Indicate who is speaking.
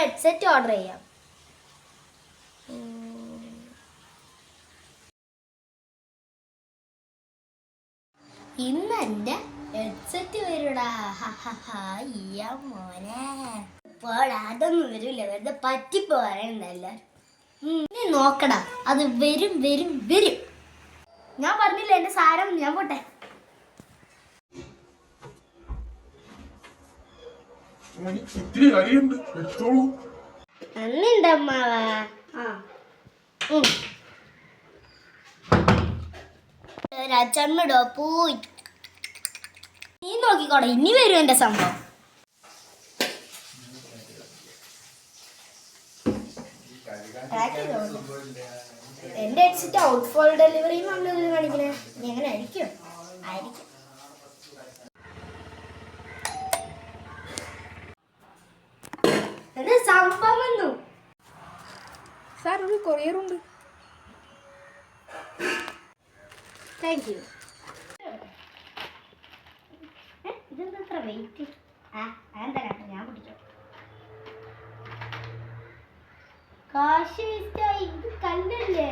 Speaker 1: Headset order ചെയ്യാം. ഇന്ന് എന്റെ ഹെഡ്സെറ്റ് വരൂടാ അയ്യ മോനെ. അതൊന്നും വരില്ല വെറുതെ പറ്റിപ്പോരണ്ടല്ല നീ നോക്കടാ. അത് വരും വരും വരും. ഞാൻ പറഞ്ഞില്ല എന്റെ സാരം ഞാൻ പോട്ടെ.
Speaker 2: ഇത്തിരി അരിയുണ്ട്
Speaker 1: പോയി. നീ നോക്കിക്കോടെ ഇനി വരും എന്റെ സംഭവം. എന്റെ ഹെഡ്സെറ്റ് ഔട്ട് ഫോൾ ഡെലിവറിയും എന്താ സംഭവം വന്നു.
Speaker 3: സാർ ഒരു കൊറിയർ ഉണ്ട്.
Speaker 1: താങ്ക് യു ഇതെന്താ വെയിറ്റ് ആ എന്താ കേട്ടോ ഞാൻ പിടിക്കാം കാശ് വേസ്റ്റായി ഇത് കല്ലല്ലേ?